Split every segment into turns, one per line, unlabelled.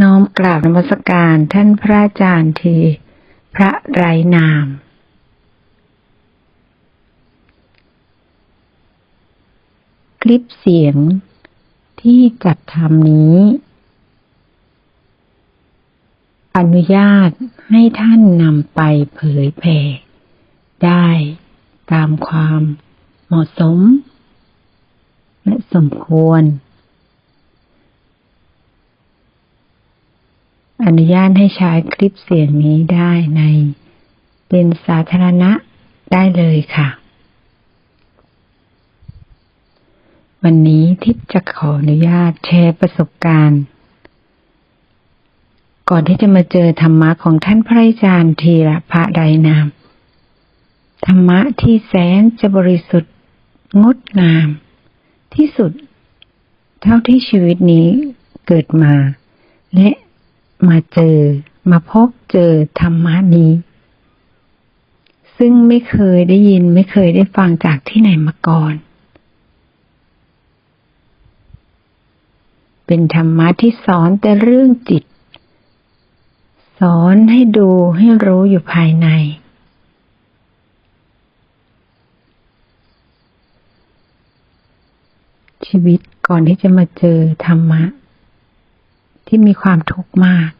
น้อมกราบนมัสการท่านพระอาจารย์ที พระไรนาม คลิปเสียงที่จัดทำนี้ อนุญาตให้ท่านนำไปเผยแผ่ได้ตามความเหมาะสม และสมควร อนุญาตให้ใช้คลิปเสียงนี้ได้ในเป็นสาธารณะได้เลยค่ะ วันนี้ทิพย์จะขออนุญาตแชร์ประสบการณ์ ก่อนที่จะมาเจอธรรมะของท่านพระอาจารย์ทีระพระไดนาม ธรรมะที่แสนจะบริสุทธิ์งดงาม ที่สุด เท่าที่ชีวิตนี้เกิดมา และ มาเจอ มาพบเจอธรรมะนี้ ซึ่งไม่เคยได้ยินไม่เคยได้ฟังจากที่ไหนมาก่อน เป็นธรรมะที่สอนแต่เรื่องจิต สอนให้ดูให้รู้อยู่ภายในชีวิตก่อนที่จะมาเจอธรรมะ ที่มีความทุกข์มาก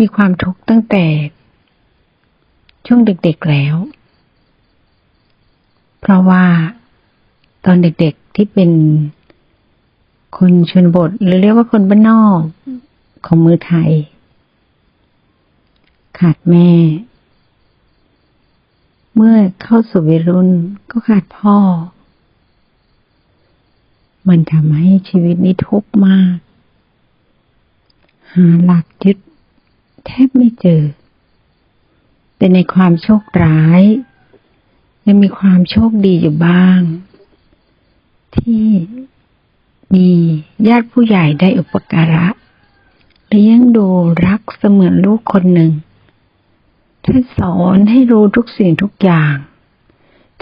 มีความทุกข์ตั้งแต่ช่วงเด็กๆแล้ว เพราะว่าตอนเด็กๆที่เป็นคนชนบทหรือเรียกว่าคนบ้านนอกของมือไทย ขาดแม่ เมื่อเข้าสู่วัยรุ่นก็ขาดพ่อ มันทำให้ชีวิตนี้ทุกข์มาก หาหลักยึดแทบไม่เจอ แต่ในความโชคร้ายยังมีความโชคดีอยู่บ้าง ที่มีญาติผู้ใหญ่ได้อุปการะเลี้ยงดูรักเสมือนลูกคนหนึ่ง ท่านสอนให้รู้ทุกสิ่งทุกอย่าง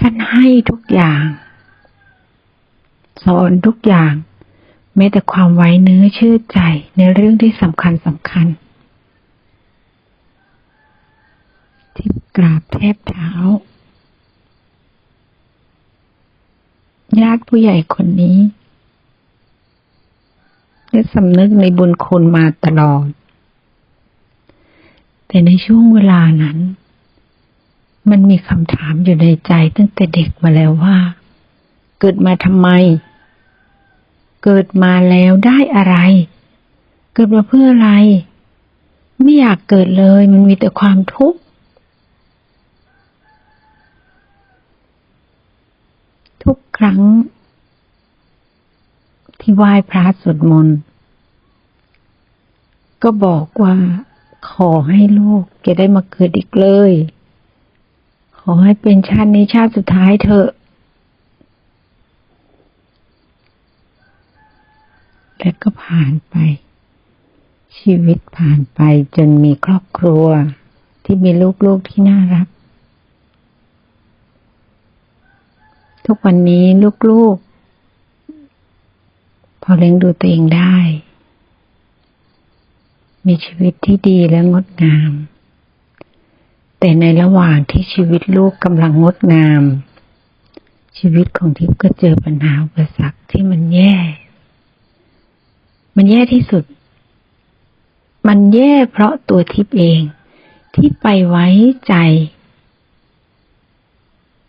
ท่านให้ทุกอย่าง สอนทุกอย่างแม้แต่ความไว้เนื้อเชื่อใจในเรื่องที่สำคัญสำคัญ ที่กราบแทบเท้า ญาติผู้ใหญ่คนนี้ได้สำนึกในบุญคุณมาตลอด แต่ในช่วงเวลานั้น มันมีคำถามอยู่ในใจตั้งแต่เด็กมาแล้วว่า เกิดมาทำไม เกิดมาแล้วได้อะไร เกิดมาเพื่ออะไร ไม่อยากเกิดเลยมันมีแต่ความทุกข์ ทุกครั้ง ที่ไหว้พระสวดมนต์ก็บอกว่า ขอให้ลูกจะได้มาเกิดอีกเลย ขอให้เป็นชาตินี้ชาติสุดท้ายเถอะ และก็ผ่านไป ชีวิตผ่านไปจนมีครอบครัวที่มีลูกๆที่น่ารัก ทุกวันนี้ลูกๆ พอเลี้ยงดูตัวเองได้ มีชีวิตที่ดีและงดงาม แต่ในระหว่างที่ชีวิตลูกกำลังงดงาม ชีวิตของทิพย์ก็เจอปัญหาอุปสรรคที่มันแย่ มันแย่ที่สุด มันแย่เพราะตัวทิพย์เอง ที่ไปไว้ใจ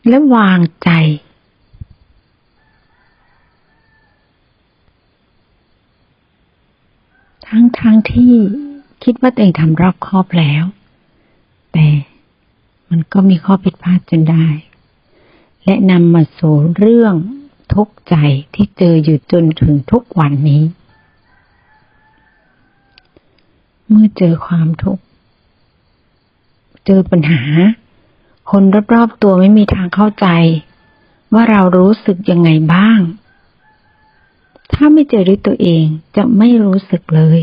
และวางใจทั้งทงที่คิดว่าตัวเองทำรอบครอบแล้ว แต่มันก็มีข้อผิดพลาดจนได้ และนำมาสู่เรื่องทุกข์ใจที่เจออยู่จนถึงทุกวันนี้ เมื่อเจอความทุกข์ เจอปัญหา คนรอบๆตัวไม่มีทางเข้าใจ ว่าเรารู้สึกยังไงบ้าง ถ้าไม่เจอด้วยตัวเองจะไม่รู้สึกเลย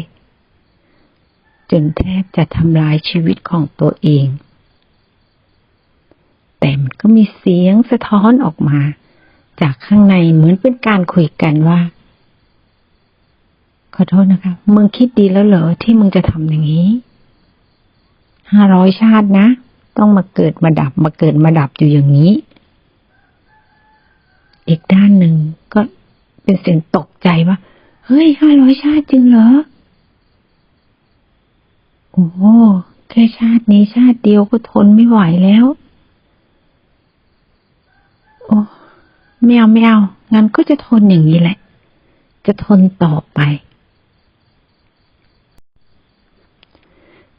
จนแทบจะทำลายชีวิตของตัวเอง แต่มันก็มีเสียงสะท้อนออกมา จากข้างในเหมือนเป็นการคุยกันว่า ขอโทษนะคะ มึงคิดดีแล้วเหรอที่มึงจะทำอย่างนี้ห้าร้อยชาตินะ ต้องมาเกิดมาดับมาเกิดมาดับอยู่อย่างนี้ อีกด้านหนึ่งก็เป็นเสียงตกใจว่า เฮ้ยห้าร้อยชาติจริงเหรอ โอ้โหแค่ชาตินี้ชาติเดียวก็ทนไม่ไหวแล้ว โอ้ไม่เอาไม่เอางั้นก็จะทนอย่างนี้แหละ จะทนต่อไป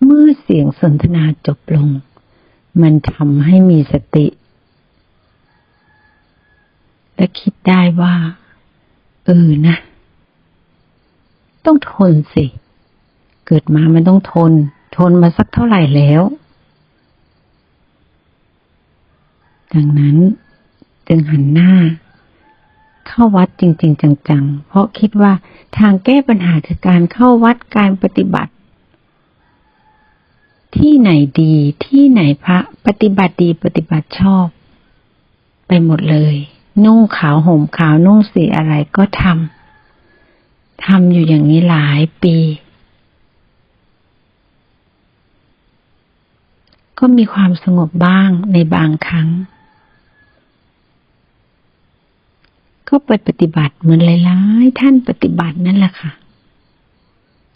เมื่อเสียงสนทนาจบลง มันทำให้มีสติ และคิดได้ว่า เออนะ ต้องทนสิ เกิดมามันต้องทน ทนมาสักเท่าไหร่แล้ว ดังนั้นจึงหันหน้า เข้าวัดจริง ๆ จัง ๆ เพราะคิดว่าทางแก้ปัญหาคือการเข้าวัดการปฏิบัติ ที่ไหนดีที่ไหนพระปฏิบัติดีปฏิบัติชอบ ไปหมดเลย นุ่งขาวห่มขาวนุ่งสีอะไรก็ทำทำอยู่อย่างนี้หลายปี ก็มีความสงบบ้างในบางครั้ง ก็ไปปฏิบัติเหมือนหลายๆท่านปฏิบัตินั่นแหละค่ะ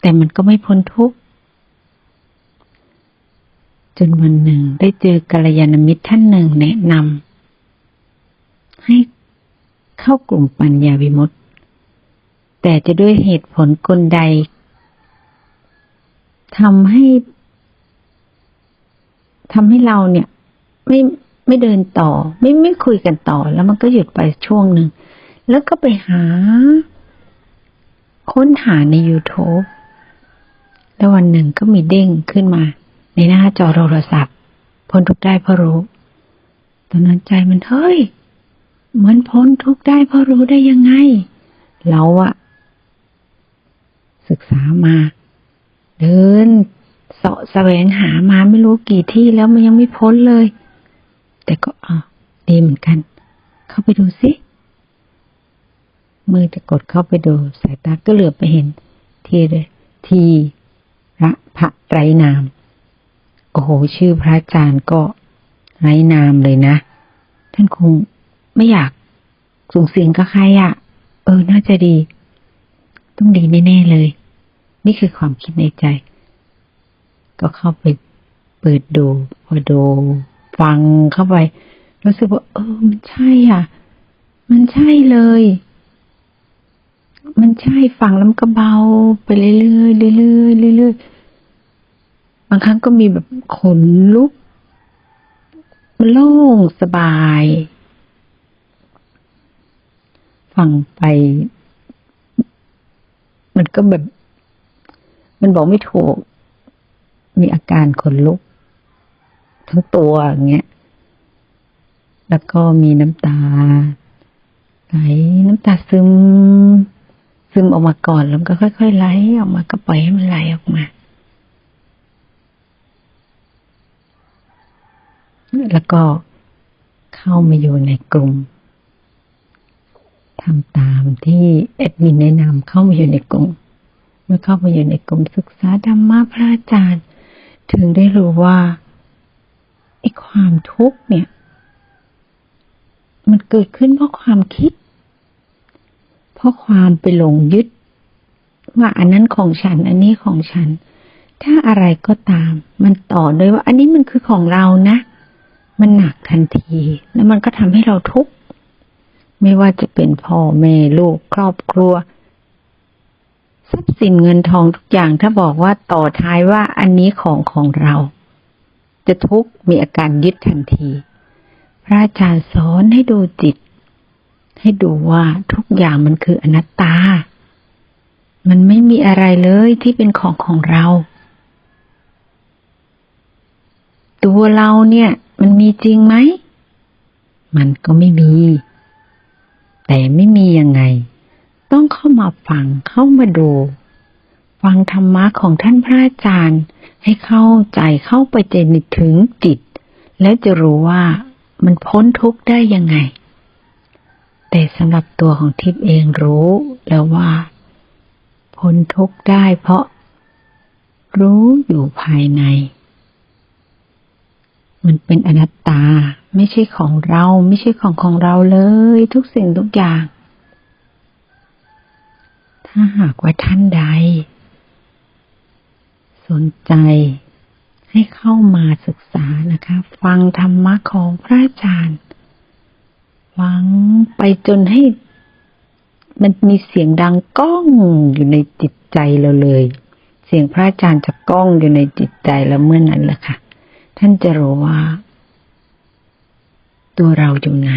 แต่มันก็ไม่พ้นทุกข์ จนวันหนึ่งได้เจอกัลยาณมิตรท่านหนึ่งแนะนำให้เข้ากลุ่มปัญญาวิมุตติแต่จะด้วยเหตุผลกลใดทำให้ทำให้เราเนี่ย ไม่ไม่เดินต่อ ไม่ไม่คุยกันต่อ แล้วมันก็หยุดไปช่วงหนึ่ง แล้วก็ไปหา ค้นหาใน YouTube แล้ววันหนึ่งก็มีเด้งขึ้นมา ในหน้าจอโทรศัพท์ พ้นทุกได้เพราะรู้ ตอนนั้นใจมันเฮ้ย เหมือนพ้นทุกได้เพราะรู้ได้ยังไง เราอะศึกษามา เดินเสาะแสวงหามาไม่รู้กี่ที่แล้วมันยังไม่พ้นเลย แต่ก็อะดีเหมือนกัน เข้าไปดูสิมือจะกดเข้าไปดูสายตาก็เหลือบไปเห็น ทีเลยทีระพระไรนาม โอ้โห ชื่อพระอาจารย์ก็ไร้นามเลยนะ ท่านคงไม่อยากสูงเสียงกับใครอะ่ะ เออ น่าจะดี ต้องดีแน่ๆเลย นี่คือความคิดในใจ ก็เข้าไปเปิดดู พอดู ฟังเข้าไป รู้สึกว่า เออ มันใช่อะ มันใช่เลย มันใช่ฟังแล้วมันก็เบา ไปเรื่อยๆเรื่อยๆเรื่อยๆ บางครั้งก็มีแบบขนลุกโล่งสบาย ฟังไป มันก็แบบ มันบอกไม่ถูก มีอาการขนลุก ทั้งตัวอย่างเงี้ย แล้วก็มีน้ำตาไหลน้ำตาซึม ซึมออกมาก่อนแล้วก็ค่อยๆไหลออกมาก็ปล่อยให้มันไหลออกมา แล้วก็เข้ามาอยู่ในกลุ่มทำตามที่แอดมินแนะนำเข้ามาอยู่ในกลุ่ม เมื่อเข้ามาอยู่ในกลุ่มศึกษาธรรมะพระอาจารย์ ถึงได้รู้ว่าไอ้ความทุกข์เนี่ย มันเกิดขึ้นเพราะความคิด เพราะความไปหลงยึด ว่าอันนั้นของฉัน อันนี้ของฉัน ถ้าอะไรก็ตาม มันต่อด้วยว่า อันนี้มันคือของเรานะ มันหนักทันที แล้วมันก็ทำให้เราทุกข์ไม่ว่าจะเป็นพ่อแม่ลูกครอบครัวทรัพย์สินเงินทองทุกอย่างถ้าบอกว่าต่อท้ายว่าอันนี้ของของเรา จะทุกข์มีอาการยึดทันที พระอาจารย์สอนให้ดูจิต ให้ดูว่าทุกอย่างมันคืออนัตตา มันไม่มีอะไรเลยที่เป็นของของเรา ตัวเราเนี่ย มันมีจริงไหม มันก็ไม่มี แต่ไม่มียังไง ต้องเข้ามาฟังเข้ามาดู ฟังธรรมะของท่านพระอาจารย์ ให้เข้าใจเข้าไปเจนถึงจิต แล้วจะรู้ว่ามันพ้นทุกข์ได้ยังไง แต่สำหรับตัวของทิพย์เองรู้แล้วว่า พ้นทุกข์ได้เพราะรู้อยู่ภายใน มันเป็นอนัตตา ไม่ใช่ของเรา ไม่ใช่ของของเราเลย ทุกสิ่งทุกอย่าง ถ้าหากว่าท่านใด สนใจให้เข้ามาศึกษานะคะ ฟังธรรมะของพระอาจารย์ฟังไปจนให้ มันมีเสียงดังก้องอยู่ในจิตใจเราเลย เสียงพระอาจารย์จะก้องอยู่ในจิตใจแล้วเมื่อนั้นแหละค่ะ ท่านจะรู้ว่า ตัวเราอยู่ไหน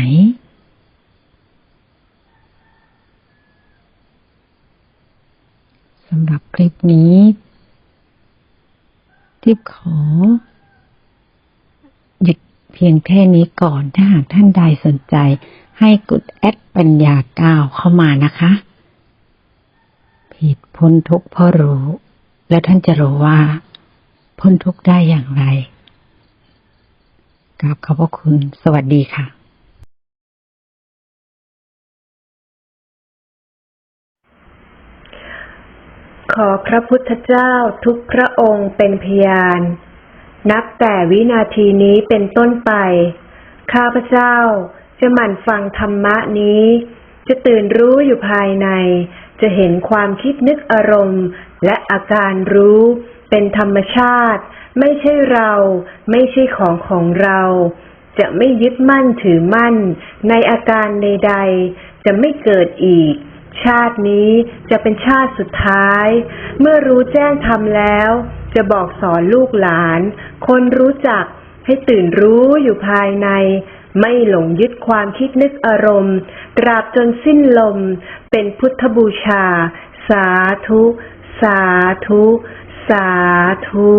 สำหรับคลิปนี้ทิพขอ หยุดเพียงแค่นี้ก่อนถ้าหากท่านใดสนใจให้กดแอดปัญญาก้าวเข้ามานะคะ ผิดพ้นทุกพราะรู้ แล้วท่านจะรู้ว่า พ้นทุกได้อย่างไร กราบขอบพระคุณ สวัสดีค่ะ
ขอพระพุทธเจ้าทุกพระองค์เป็นพยาน นับแต่วินาทีนี้เป็นต้นไป ข้าพเจ้าจะหมั่นฟังธรรมะนี้ จะตื่นรู้อยู่ภายใน จะเห็นความคิดนึกอารมณ์ และอาการรู้เป็นธรรมชาติ ไม่ใช่เรา ไม่ใช่ของของเรา จะไม่ยึดมั่นถือมั่น ในอาการใดๆ จะไม่เกิดอีก ชาตินี้จะเป็นชาติสุดท้าย เมื่อรู้แจ้งทำแล้ว จะบอกสอนลูกหลาน คนรู้จักให้ตื่นรู้อยู่ภายใน ไม่หลงยึดความคิดนึกอารมณ์ ตราบจนสิ้นลม เป็นพุทธบูชา สาธุ สาธุ สาธุ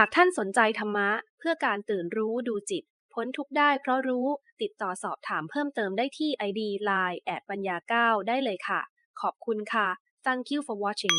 า
กท่านสนใจธรรมะ เพื่อการตื่นรู้ดูจิต พ้นทุกได้เพราะรู้ติดต่อสอบถามเพิ่มเติมได้ที่ ID Line แอดปัญญา 9 ได้เลยค่ะ ขอบคุณค่ะ Thank you for watching